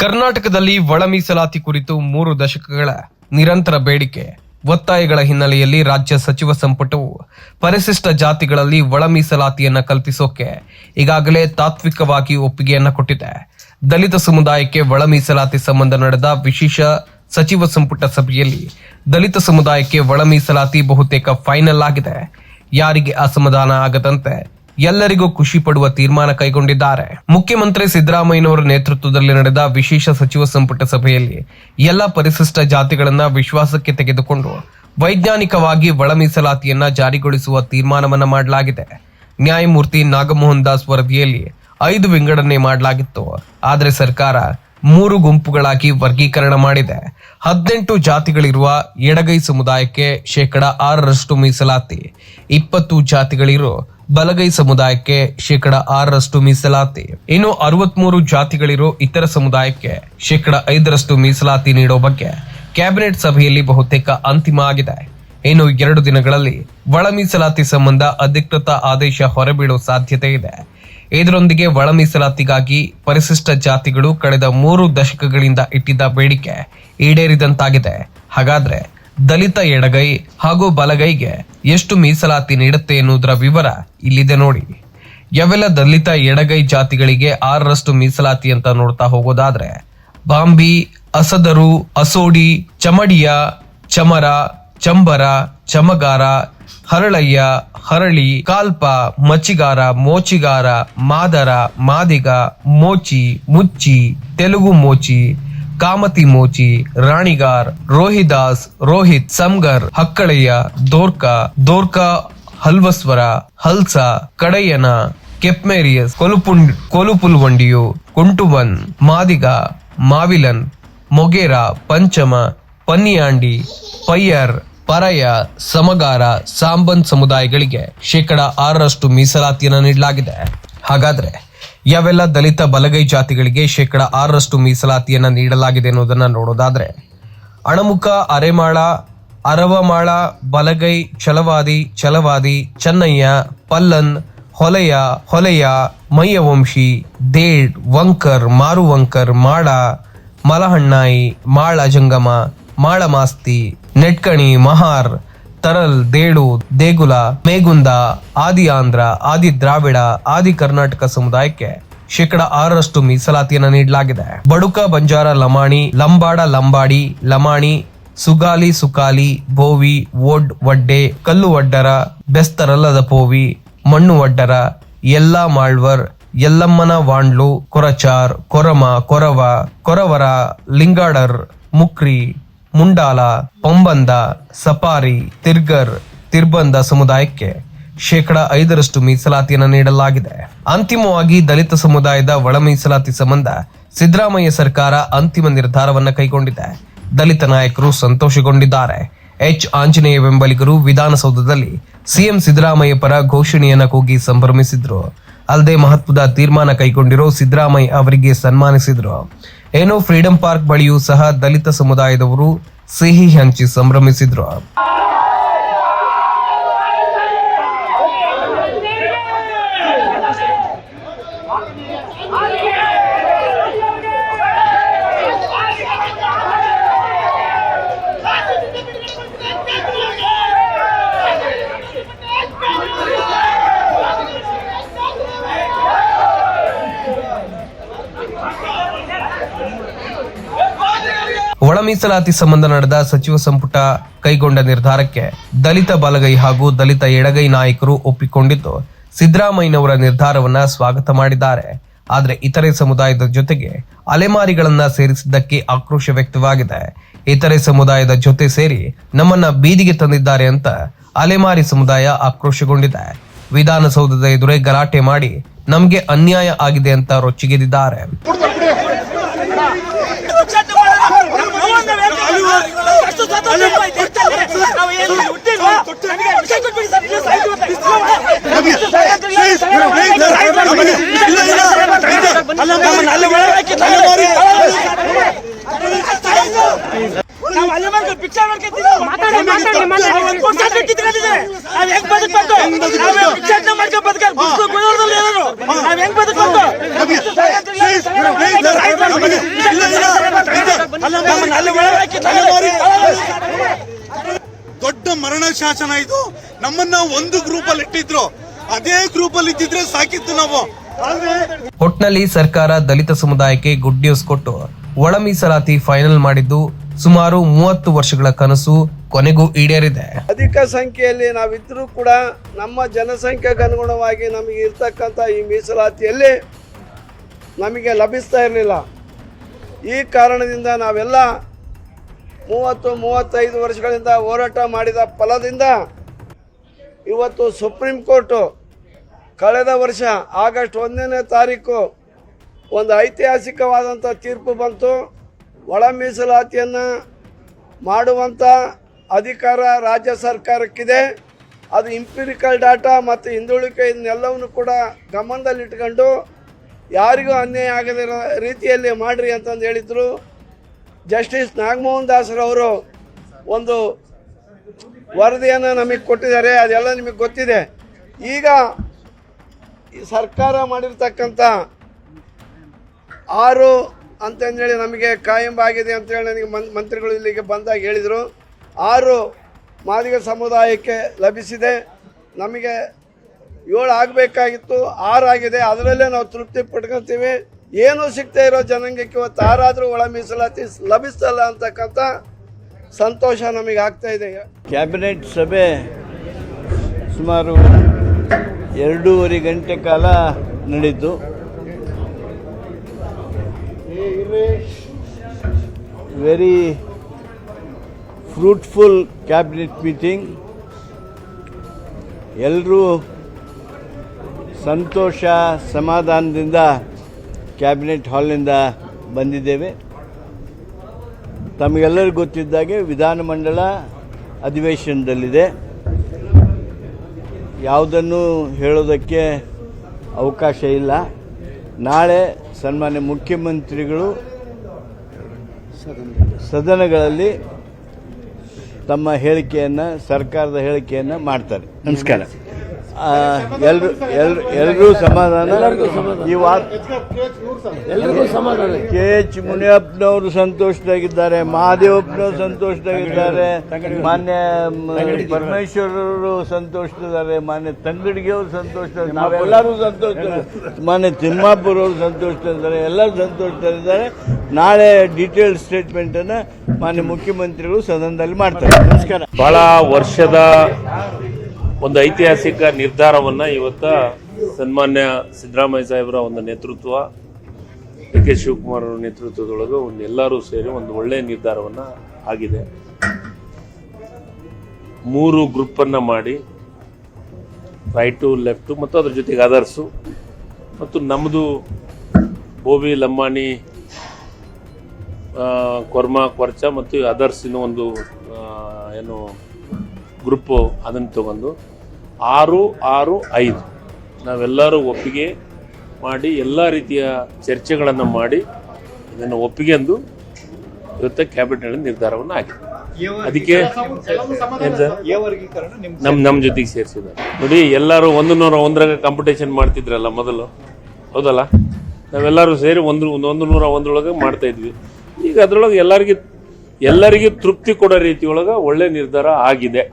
ಕರ್ನಾಟಕದಲ್ಲಿ ಒಳ ಮೀಸಲಾತಿ ಕುರಿತು ಮೂರು ದಶಕಗಳ ನಿರಂತರ ಬೇಡಿಕೆ. ಒತ್ತಾಯಗಳ ಹಿನ್ನೆಲೆಯಲ್ಲಿ ರಾಜ್ಯ ಸಚಿವ ಸಂಪುಟವು ಪರಿಶಿಷ್ಟ ಜಾತಿಗಳಲ್ಲಿ ಒಳ ಮೀಸಲಾತಿಯನ್ನು ಕಲ್ಪಿಸೋಕೆ ಈಗಾಗಲೇ ತಾತ್ವಿಕವಾಗಿ ಒಪ್ಪಿಗೆಯನ್ನ ಕೊಟ್ಟಿದೆ. ದಲಿತ ಸಮುದಾಯಕ್ಕೆ ಒಳ ಮೀಸಲಾತಿ ಸಂಬಂಧ ನಡೆದ ವಿಶೇಷ ಸಚಿವ ಸಂಪುಟ ಸಭೆಯಲ್ಲಿ ದಲಿತ ಸಮುದಾಯಕ್ಕೆ ಒಳ ಮೀಸಲಾತಿ ಬಹುತೇಕ ಫೈನಲ್ ಆಗಿದೆ. ಯಾರಿಗೆ ಅಸಮಾಧಾನ ಆಗದಂತೆ ಎಲ್ಲರಿಗೂ ಖುಷಿ ಪಡುವ ತೀರ್ಮಾನ ಕೈಗೊಂಡಿದ್ದಾರೆ. ಮುಖ್ಯಮಂತ್ರಿ ಸಿದ್ದರಾಮಯ್ಯನವರ ನೇತೃತ್ವದಲ್ಲಿ ನಡೆದ ವಿಶೇಷ ಸಚಿವ ಸಂಪುಟ ಸಭೆಯಲ್ಲಿ ಎಲ್ಲ ಪರಿಶಿಷ್ಟ ಜಾತಿಗಳನ್ನ ವಿಶ್ವಾಸಕ್ಕೆ ತೆಗೆದುಕೊಂಡು ವೈಜ್ಞಾನಿಕವಾಗಿ ಒಳ ಮೀಸಲಾತಿಯನ್ನ ಜಾರಿಗೊಳಿಸುವ ತೀರ್ಮಾನವನ್ನ ಮಾಡಲಾಗಿದೆ. ನ್ಯಾಯಮೂರ್ತಿ ನಾಗಮೋಹನ್ ದಾಸ್ ವರದಿಯಲ್ಲಿ ಐದು ವಿಂಗಡಣೆ ಮಾಡಲಾಗಿತ್ತು. ಆದರೆ ಸರ್ಕಾರ ಮೂರು ಗುಂಪುಗಳಾಗಿ ವರ್ಗೀಕರಣ ಮಾಡಿದೆ. ಹದಿನೆಂಟು ಜಾತಿಗಳಿರುವ ಎಡಗೈ ಸಮುದಾಯಕ್ಕೆ ಶೇಕಡ ಆರರಷ್ಟು ಮೀಸಲಾತಿ. ಇಪ್ಪತ್ತು ಜಾತಿಗಳಿರೋ ಬಲಗೈ ಸಮುದಾಯಕ್ಕೆ ಶೇಕಡ ಆರರಷ್ಟು ಮೀಸಲಾತಿ. ಇನ್ನು ಅರವತ್ಮೂರು ಜಾತಿಗಳಿರೋ ಇತರ ಸಮುದಾಯಕ್ಕೆ ಶೇಕಡ ಐದರಷ್ಟು ಮೀಸಲಾತಿ ನೀಡೋ ಬಗ್ಗೆ ಕ್ಯಾಬಿನೆಟ್ ಸಭೆಯಲ್ಲಿ ಬಹುತೇಕ ಅಂತಿಮ ಆಗಿದೆ. ಇನ್ನು ಎರಡು ದಿನಗಳಲ್ಲಿ ಒಳ ಮೀಸಲಾತಿ ಸಂಬಂಧ ಅಧಿಕೃತ ಆದೇಶ ಹೊರಬೀಳುವ ಸಾಧ್ಯತೆ ಇದೆ. ಇದರೊಂದಿಗೆ ಒಳ ಮೀಸಲಾತಿಗಾಗಿ ಪರಿಶಿಷ್ಟ ಜಾತಿಗಳು ಕಳೆದ ಮೂರು ದಶಕಗಳಿಂದ ಇಟ್ಟಿದ್ದ ಬೇಡಿಕೆ ಈಡೇರಿದಂತಾಗಿದೆ. ಹಾಗಾದ್ರೆ ದಲಿತ ಎಡಗೈ ಹಾಗೂ ಬಲಗೈಗೆ ಎಷ್ಟು ಮೀಸಲಾತಿ ನೀಡುತ್ತೆ ಎನ್ನುವುದರ ವಿವರ ಇಲ್ಲಿದೆ ನೋಡಿ. ಯಾವೆಲ್ಲ ದಲಿತ ಎಡಗೈ ಜಾತಿಗಳಿಗೆ ಆರರಷ್ಟು ಮೀಸಲಾತಿ ಅಂತ ನೋಡ್ತಾ ಹೋಗೋದಾದ್ರೆ, ಬಾಂಬಿ, ಅಸದರು, ಅಸೋಡಿ, ಚಮಡಿಯ, ಚಮರ, ಚಂಬರ, ಚಮಗಾರ ಹರಳಯ್ಯ, ಹರಳಿ, ಕಾಲ್ಪ, ಮಚ್ಚಿಗಾರ, ಮೋಚಿಗಾರ, ಮಾದರ, ಮಾದಿಗ, ಮೋಚಿ, ಮುಚ್ಚಿ, ತೆಲುಗು ಮೋಚಿ, ಕಾಮತಿ ಮೋಚಿ, ರಾಣಿಗಾರ್, ರೋಹಿದಾಸ್, ರೋಹಿತ್, ಸಂಗರ್ ಹಕ್ಕಳಯ್ಯ ದೋರ್ಕ ದೋರ್ಕ, ಹಲ್ವಸ್ವರ, ಹಲ್ಸ ಕಡಯ್ಯನ ಕೆಪ್ಮೇರಿಯಸ್, ಕೊಲುಪುಂ, ಕೊಲುಪುಲ್ವಂಡಿಯು ಕುಂಟುವನ್ ಮಾದಿಗ, ಮಾವಿಲನ್, ಮೊಗೇರ, ಪಂಚಮ, ಪನ್ನಿಯಾಂಡಿ ಪಯ್ಯರ್ ಪರಯ ಸಮಗಾರ ಸಾಂಬನ್ ಸಮುದಾಯಗಳಿಗೆ ಶೇಕಡ ಆರರಷ್ಟು ಮೀಸಲಾತಿಯನ್ನು ನೀಡಲಾಗಿದೆ. ಹಾಗಾದ್ರೆ ಯಾವೆಲ್ಲ ದಲಿತ ಬಲಗೈ ಜಾತಿಗಳಿಗೆ ಶೇಕಡ ಆರರಷ್ಟು ಮೀಸಲಾತಿಯನ್ನು ನೀಡಲಾಗಿದೆ ಅನ್ನೋದನ್ನ ನೋಡೋದಾದ್ರೆ, ಅಣಮುಖ, ಅರೆಮಾಳ, ಅರವಮಾಳ, ಬಲಗೈ, ಛಲವಾದಿ ಛಲವಾದಿ, ಚೆನ್ನಯ್ಯ, ಪಲ್ಲನ್, ಹೊಲೆಯ ಹೊಲೆಯ ಮಯ್ಯವಂಶಿ ದೇಡ್, ವಂಕರ್, ಮಾರುವಂಕರ್, ಮಾಡ, ಮಲಹಣ್ಣಾಯಿ ಮಾಳ ಜಂಗಮ ಮಾಳ ಮಾಸ್ತಿ ನೆಟ್ಕಣಿ, ಮಹಾರ್, ತರಲ್, ದೇಡು, ದೇಗುಲ, ಮೇಗುಂದ, ಆದಿ ಆಂಧ್ರ, ಆದಿ ದ್ರಾವಿಡ, ಆದಿ ಕರ್ನಾಟಕ ಸಮುದಾಯಕ್ಕೆ ಶೇಕಡ ಆರರಷ್ಟು ಮೀಸಲಾತಿಯನ್ನು ನೀಡಲಾಗಿದೆ. ಬಡುಕ, ಬಂಜಾರ, ಲಮಾಣಿ, ಲಂಬಾಡ, ಲಂಬಾಡಿ, ಲಮಾಣಿ, ಸುಗಾಲಿ, ಸುಕಾಲಿ, ಬೋವಿ ಓಡ್ ವಡ್ಡೆ, ಕಲ್ಲು ವಡ್ಡರ, ಬೆಸ್ತರಲ್ಲದ ಪೋವಿ, ಮಣ್ಣು ವಡ್ಡರ, ಎಲ್ಲಾ ಮಾಳ್ವರ್, ಯಲ್ಲಮ್ಮನ ವಾಂಡ್ಲು, ಕೊರಚಾರ್, ಕೊರಮ, ಕೊರವ, ಕೊರವರ, ಲಿಂಗಾಡರ್, ಮುಕ್ರಿ ಮುಂಡಾಲ, ಪೊಂಬಂದ, ಸಪಾರಿ, ತಿರ್ಗರ್, ತಿರ್ಬಂದ ಸಮುದಾಯಕ್ಕೆ ಶೇಕಡ ಐದರಷ್ಟು ಮೀಸಲಾತಿಯನ್ನು ನೀಡಲಾಗಿದೆ. ಅಂತಿಮವಾಗಿ ದಲಿತ ಸಮುದಾಯದ ಒಳ ಮೀಸಲಾತಿ ಸಂಬಂಧ ಸಿದ್ದರಾಮಯ್ಯ ಸರ್ಕಾರ ಅಂತಿಮ ನಿರ್ಧಾರವನ್ನು ಕೈಗೊಂಡಿದೆ. ದಲಿತ ನಾಯಕರು ಸಂತೋಷಗೊಂಡಿದ್ದಾರೆ. ಎಚ್. ಆಂಜನೇಯ ಬೆಂಬಲಿಗರು ವಿಧಾನಸೌಧದಲ್ಲಿ ಸಿಎಂ ಸಿದ್ದರಾಮಯ್ಯ ಪರ ಘೋಷಣೆಯನ್ನು ಕೂಗಿ ಸಂಭ್ರಮಿಸಿದ್ರು. ಅಲ್ಲದೆ ಮಹತ್ವದ ತೀರ್ಮಾನ ಕೈಗೊಂಡಿರೋ ಸಿದ್ದರಾಮಯ್ಯ ಅವರಿಗೆ ಸನ್ಮಾನಿಸಿದರು. ಏನೋ ಫ್ರೀಡಂ ಪಾರ್ಕ್ ಬಳಿಯೂ ಸಹ ದಲಿತ ಸಮುದಾಯದವರು ಸಿಹಿ ಹಂಚಿ ಸಂಭ್ರಮಿಸಿದ್ರು. ಒಳ ಮೀಸಲಾತಿ ಸಂಬಂಧ ನಡೆದ ಸಚಿವ ಸಂಪುಟ ಕೈಗೊಂಡ ನಿರ್ಧಾರಕ್ಕೆ ದಲಿತ ಬಲಗೈ ಹಾಗೂ ದಲಿತ ಎಡಗೈ ನಾಯಕರು ಒಪ್ಪಿಕೊಂಡಿದ್ದು, ಸಿದ್ದರಾಮಯ್ಯನವರ ನಿರ್ಧಾರವನ್ನ ಸ್ವಾಗತ ಮಾಡಿದ್ದಾರೆ. ಆದರೆ ಇತರೆ ಸಮುದಾಯದ ಜೊತೆಗೆ ಅಲೆಮಾರಿಗಳನ್ನ ಸೇರಿಸಿದ್ದಕ್ಕೆ ಆಕ್ರೋಶ ವ್ಯಕ್ತವಾಗಿದೆ. ಇತರೆ ಸಮುದಾಯದ ಜೊತೆ ಸೇರಿ ನಮ್ಮನ್ನ ಬೀದಿಗೆ ತಂದಿದ್ದಾರೆ ಅಂತ ಅಲೆಮಾರಿ ಸಮುದಾಯ ಆಕ್ರೋಶಗೊಂಡಿದೆ. ವಿಧಾನಸೌಧದ ಎದುರೇ ಗಲಾಟೆ ಮಾಡಿ ನಮ್ಗೆ ಅನ್ಯಾಯ ಆಗಿದೆ ಅಂತ ರೊಚ್ಚಿಗೆದಿದ್ದಾರೆ. ನಾವು ಅಲ್ಲೇ ಮಾಡ್ಕೊಂಡು ಭಿಕ್ಷೆ ಮಾಡ್ಕೊತೀವಿ. ಮಾತಾಡಿ, ಮಾತಾಡಿ, ಮಾತಾಡಿ. ನಾವು ಒಂದು ನಾವು ಹೆಂಗ್ ಬದುಕ್ಬೇಕು? ನಾವು. ನಾವ್ ಹೆಂಗ್? ದೊಡ್ಡ ಮರಣ ಶಾಸನ ಇದು. ನಮ್ಮನ್ನ ಒಂದು ಗ್ರೂಪ್ ಅಲ್ಲಿ ಇಟ್ಟಿದ್ರು. ಅದೇ ಗ್ರೂಪ್ ಅಲ್ಲಿ ಇದ್ದಿದ್ರೆ ಸಾಕಿತ್ತು ನಾವು. ಒಟ್ನಲ್ಲಿ ಸರ್ಕಾರ ದಲಿತ ಸಮುದಾಯಕ್ಕೆ ಗುಡ್ ನ್ಯೂಸ್ ಕೊಟ್ಟು ಒಳ ಮೀಸಲಾತಿ ಫೈನಲ್ ಮಾಡಿದ್ದು ಸುಮಾರು ಮೂವತ್ತು ವರ್ಷಗಳ ಕನಸು ಕೊನೆಗೂ ಈಡೇರಿದೆ. ಅಧಿಕ ಸಂಖ್ಯೆಯಲ್ಲಿ ನಾವಿದ್ರೂ ಕೂಡ ನಮ್ಮ ಜನಸಂಖ್ಯೆಗೆ ಅನುಗುಣವಾಗಿ ನಮಗೆ ಇರ್ತಕ್ಕಂಥ ಈ ಮೀಸಲಾತಿಯಲ್ಲಿ ನಮಗೆ ಲಭಿಸ್ತಾ ಇರಲಿಲ್ಲ. ಈ ಕಾರಣದಿಂದ ನಾವೆಲ್ಲ ಮೂವತ್ತು, ಮೂವತ್ತೈದು ವರ್ಷಗಳಿಂದ ಹೋರಾಟ ಮಾಡಿದ ಫಲದಿಂದ ಇವತ್ತು ಸುಪ್ರೀಂ ಕೋರ್ಟು ಕಳೆದ ವರ್ಷ ಆಗಸ್ಟ್ ಒಂದನೇ ತಾರೀಕು ಒಂದು ಐತಿಹಾಸಿಕವಾದಂಥ ತೀರ್ಪು ಬಂತು. ಒಳ ಮೀಸಲಾತಿಯನ್ನು ಮಾಡುವಂಥ ಅಧಿಕಾರ ರಾಜ್ಯ ಸರ್ಕಾರಕ್ಕಿದೆ. ಅದು ಇಂಪಿರಿಕಲ್ ಡಾಟಾ ಮತ್ತು ಹಿಂದುಳಿಕೆ ಇದನ್ನೆಲ್ಲವನ್ನು ಕೂಡ ಗಮನದಲ್ಲಿಟ್ಕೊಂಡು ಯಾರಿಗೂ ಅನ್ಯಾಯ ಆಗದಿರೋ ರೀತಿಯಲ್ಲಿ ಮಾಡಿರಿ ಅಂತಂದು ಹೇಳಿದರು. ಜಸ್ಟಿಸ್ ನಾಗಮೋಹನ್ ದಾಸರವರು ಒಂದು ವರದಿಯನ್ನು ನಮಗೆ ಕೊಟ್ಟಿದ್ದಾರೆ, ಅದೆಲ್ಲ ನಿಮಗೆ ಗೊತ್ತಿದೆ. ಈಗ ಸರ್ಕಾರ ಮಾಡಿರ್ತಕ್ಕಂಥ ಆರು ಅಂತಂದೇಳಿ ನಮಗೆ ಆಗಿದೆ ಅಂತೇಳಿ ನನಗೆ ಮನ್, ಮಂತ್ರಿಗಳು ಇಲ್ಲಿಗೆ ಬಂದಾಗ ಹೇಳಿದರು. ಆರು ಮಾದಿಗ ಸಮುದಾಯಕ್ಕೆ ಲಭಿಸಿದೆ. ನಮಗೆ ಏಳು ಆಗಬೇಕಾಗಿತ್ತು ಆರಾಗಿದೆ ಅದರಲ್ಲೇ ನಾವು ತೃಪ್ತಿ ಪಡ್ಕೊತೀವಿ ಏನೂ ಸಿಗ್ತಾ ಇರೋ ಜನಾಂಗಕ್ಕೆ ಇವತ್ತು ಆರಾದರೂ ಒಳ ಮೀಸಲಾತಿ ಲಭಿಸ್ತಲ್ಲ ಅಂತಕ್ಕಂಥ ಸಂತೋಷ ನಮಗೆ ಆಗ್ತಾ ಇದೆ. ಕ್ಯಾಬಿನೆಟ್ ಸಭೆ ಸುಮಾರು ಎರಡೂವರೆ ಗಂಟೆ ಕಾಲ ನಡೀತು ವೆರಿ ಫ್ರೂಟ್ಫುಲ್ ಕ್ಯಾಬಿನೆಟ್ ಮೀಟಿಂಗ್ ಎಲ್ಲರೂ ಸಂತೋಷ ಸಮಾಧಾನದಿಂದ ಕ್ಯಾಬಿನೆಟ್ ಹಾಲ್ನಿಂದ ಬಂದಿದ್ದೇವೆ. ತಮಗೆಲ್ಲರಿಗೂ ಗೊತ್ತಿದ್ದಾಗೆ ವಿಧಾನಮಂಡಲ ಅಧಿವೇಶನದಲ್ಲಿದೆ. ಯಾವುದನ್ನು ಹೇಳೋದಕ್ಕೆ ಅವಕಾಶ ಇಲ್ಲ. ನಾಳೆ ಸನ್ಮಾನ್ಯ ಮುಖ್ಯಮಂತ್ರಿಗಳು ಸದನಗಳಲ್ಲಿ ತಮ್ಮ ಹೇಳಿಕೆಯನ್ನು, ಸರ್ಕಾರದ ಹೇಳಿಕೆಯನ್ನು ಮಾಡ್ತಾರೆ. ನಮಸ್ಕಾರ. ಎಲ್ಲರೂ ಎಲ್ಲರೂ ಎಲ್ಲರೂ ಸಮಾಧಾನ. ಈ ಸಮಾಧಾನ. ಕೆ ಎಚ್ ಮುನಿಯಪ್ಪನವರು ಸಂತೋಷದಾಗಿದ್ದಾರೆ ಮಹಾದೇವಪ್ಪನವರು ಸಂತೋಷದಾಗಿದ್ದಾರೆ ಮಾನ್ಯ ಪರಮೇಶ್ವರರು ಸಂತೋಷದಿದ್ದಾರೆ ಮಾನ್ಯ ತಂಗಡಿಗೆ ಅವರು ಸಂತೋಷ ನಾವೆಲ್ಲರೂ ಸಂತೋಷ ಮಾನ್ಯ ತಿಮ್ಮಾಪುರವರು ಸಂತೋಷದಿದ್ದಾರೆ ಎಲ್ಲರೂ ಸಂತೋಷದಲ್ಲಿದ್ದಾರೆ. ನಾಳೆ ಡೀಟೇಲ್ ಸ್ಟೇಟ್ಮೆಂಟನ್ನು ಮಾನ್ಯ ಮುಖ್ಯಮಂತ್ರಿಗಳು ಸದನದಲ್ಲಿ ಮಾಡ್ತಾರೆ. ನಮಸ್ಕಾರ. ಬಹಳ ವರ್ಷದ ಒಂದು ಐತಿಹಾಸಿಕ ನಿರ್ಧಾರವನ್ನು ಇವತ್ತ ಸನ್ಮಾನ್ಯ ಸಿದ್ದರಾಮಯ್ಯ ಸಾಹೇಬರ ಒಂದು ನೇತೃತ್ವ ಡಿ ಕೆ ಶಿವಕುಮಾರ್ ಅವರ ನೇತೃತ್ವದೊಳಗೆ ಒಂದು ಎಲ್ಲರೂ ಸೇರಿ ಒಂದು ಒಳ್ಳೆಯ ನಿರ್ಧಾರವನ್ನು ಆಗಿದೆ. ಮೂರು ಗ್ರೂಪನ್ನು ಮಾಡಿ ರೈಟು ಲೆಫ್ಟು ಮತ್ತು ಅದ್ರ ಜೊತೆಗೆ ಅದರ್ಸು ಮತ್ತು ನಮ್ಮದು ಬೋಬಿ ಲಂಬಾಣಿ ಕೊರ್ಮಾ, ಕೊರ್ಚ ಮತ್ತು ಅದರ್ಸ್ ಒಂದು ಏನು ಗ್ರೂಪು ಅದನ್ನು ತಗೊಂಡು ಆರು ಆರು, ಐದು. ನಾವೆಲ್ಲರೂ ಒಪ್ಪಿಗೆ ಮಾಡಿ ಎಲ್ಲ ರೀತಿಯ ಚರ್ಚೆಗಳನ್ನು ಮಾಡಿ ಇದನ್ನು ಒಪ್ಪಿಗೆ ಎಂದು ಇವತ್ತು ಕ್ಯಾಬಿನೆಟ್ ನಿರ್ಧಾರವನ್ನು ಆಗಿದೆ ಅದಕ್ಕೆ ನಮ್ಮ ನಮ್ಮ ಜೊತೆಗೆ ಸೇರಿಸಿದ್ದಾರೆ. ನೋಡಿ, ಎಲ್ಲರೂ ಒಂದು ನೂರ ಒಂದರಾಗ ಕಾಂಪಿಟೇಷನ್ ಮಾಡ್ತಿದ್ರಲ್ಲ ಮೊದಲು. ಹೌದಲ್ಲ? ನಾವೆಲ್ಲರೂ ಸೇರಿ ಒಂದು ಒಂದು ನೂರ ಒಂದರೊಳಗೆ ಮಾಡ್ತಾ ಇದ್ವಿ. ಈಗ ಅದರೊಳಗೆ ಎಲ್ಲರಿಗೆ, ಎಲ್ಲರಿಗೂ ತೃಪ್ತಿ ಕೊಡೋ ರೀತಿಯೊಳಗೆ ಒಳ್ಳೆ ನಿರ್ಧಾರ ಆಗಿದೆ.